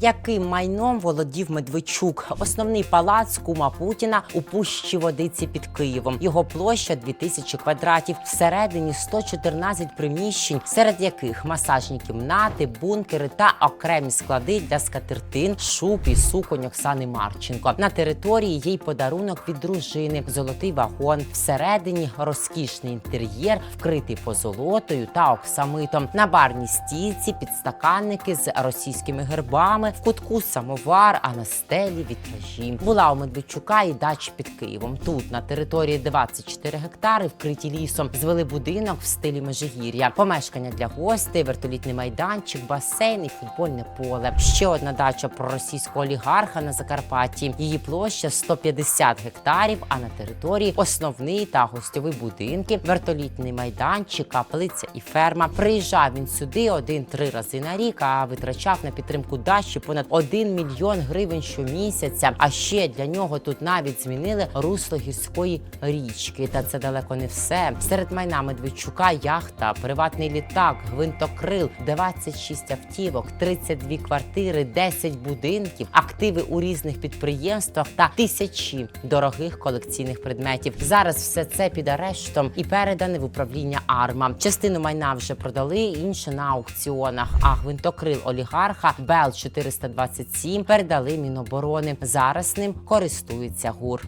Яким майном володів Медведчук? Основний палац кума Путіна у пущі водиці під Києвом. Його площа 2000 квадратів. Всередині 114 приміщень, серед яких масажні кімнати, бункери та окремі склади для скатертин, шуб і суконь Оксани Марченко. На території є й подарунок від дружини, золотий вагон. Всередині розкішний інтер'єр, вкритий позолотою та оксамитом. На барній стійці підстаканники з російськими гербами, в кутку самовар, а на стелі вітражі. Була у Медведчука і дач під Києвом. Тут на території 24 гектари, вкриті лісом, звели будинок в стилі Межигір'я, помешкання для гостей, вертолітний майданчик, басейн і футбольне поле. Ще одна дача проросійського олігарха на Закарпатті. Її площа 150 гектарів. А на території основний та гостьовий будинки, вертолітний майданчик, каплиця і ферма. Приїжджав він сюди один-три рази на рік, а витрачав на підтримку дачі понад 1 мільйон гривень щомісяця. А ще для нього тут навіть змінили русло гірської річки. Та це далеко не все. Серед майна Медведчука яхта, приватний літак, гвинтокрил, 26 автівок, 32 квартири, 10 будинків, активи у різних підприємствах та тисячі дорогих колекційних предметів. Зараз все це під арештом і передане в управління Арма. Частину майна вже продали, інше на аукціонах. А гвинтокрил олігарха Бел 427 передали Міноборони. Зараз ним користується ГУР.